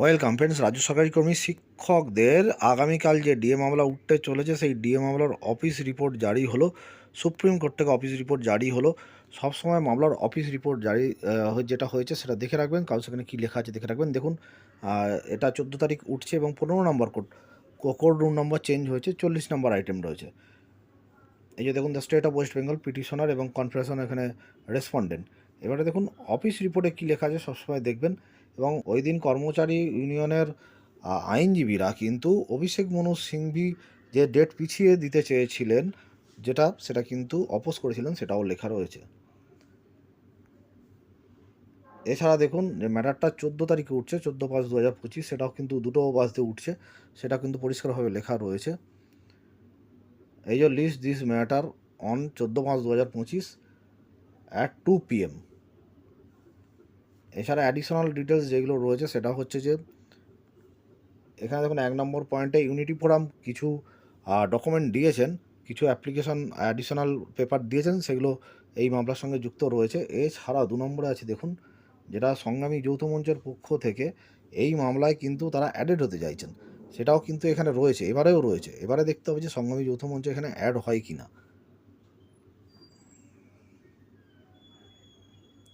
Welcome friends রাজ্য সরকারি কর্মী শিক্ষকদের আগামীকাল যে ডিএ মামলা উঠতে চলেছে, সেই ডিএ মামলার অফিস রিপোর্ট জারি হলো। সুপ্রিম কোর্ট থেকে অফিস রিপোর্ট জারি হলো। সবসময় মামলার অফিস রিপোর্ট জারি যেটা হয়েছে সেটা দেখে রাখবেন। কারণ সেখানে কী লেখা আছে দেখে রাখবেন। দেখুন এটা চোদ্দ তারিখ উঠছে এবং পনেরো নম্বর কোড কোড রুম নম্বর চেঞ্জ হয়েছে। চল্লিশ নম্বর আইটেম রয়েছে। এই যে দেখুন the state of West Bengal petitioner এবং কনফারেশন এখানে রেসপন্ডেন্ট এবারে দেখুন অফিস রিপোর্টে কী লেখা আছে সবসময় দেখবেন। এবং ওই দিন কর্মচারী ইউনিয়নের আইনজীবীরা কিন্তু অভিষেক মনু সিংভি যে ডেট পিছিয়ে দিতে চেয়েছিলেন, যেটা সেটা কিন্তু অপোজ করেছিলেন, সেটাও লেখা রয়েছে। এছাড়া দেখুন, যে ম্যাটারটা চোদ্দ তারিখে উঠছে, চোদ্দ পাঁচ দু হাজার পঁচিশ, সেটাও কিন্তু দুটো বাজতে উঠছে, সেটা কিন্তু পরিষ্কারভাবে লেখা রয়েছে। এই যে লিস্ট দিস ম্যাটার অন চোদ্দ পাঁচ দু হাজার পঁচিশ অ্যাট টু পিএম এছাড়া অ্যাডিশনাল ডিটেলস যেগুলো রয়েছে সেটা হচ্ছে যে, এখানে দেখুন এক নম্বর পয়েন্টে ইউনিটি ফোরাম কিছু ডকুমেন্ট দিয়েছেন, কিছু অ্যাপ্লিকেশন অ্যাডিশনাল পেপার দিয়েছেন, সেগুলো এই মামলার সঙ্গে যুক্ত রয়েছে। এছাড়া দু নম্বরে আছে দেখুন, যেটা সংগ্রামী যৌথ মঞ্চের পক্ষ থেকে এই মামলায় কিন্তু তারা অ্যাডেড হতে চাইছেন। সেটাও কিন্তু এখানে রয়েছে, এবারেও রয়েছে। এবারে দেখতে হবে যে সংগ্রামী যৌথ মঞ্চ এখানে অ্যাড হয় কি না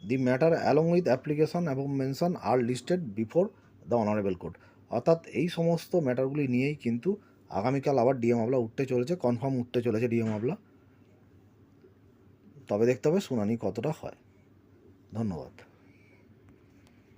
the matter along with application এবং mention R listed before the honourable court অর্থাৎ এই সমস্ত ম্যাটারগুলি নিয়েই কিন্তু আগামীকাল আবার ডিএ মামলা উঠতে চলেছে কনফার্ম উঠতে চলেছে ডিএ মামলা। তবে দেখতে হবে শুনানি কতটা হয়। ধন্যবাদ।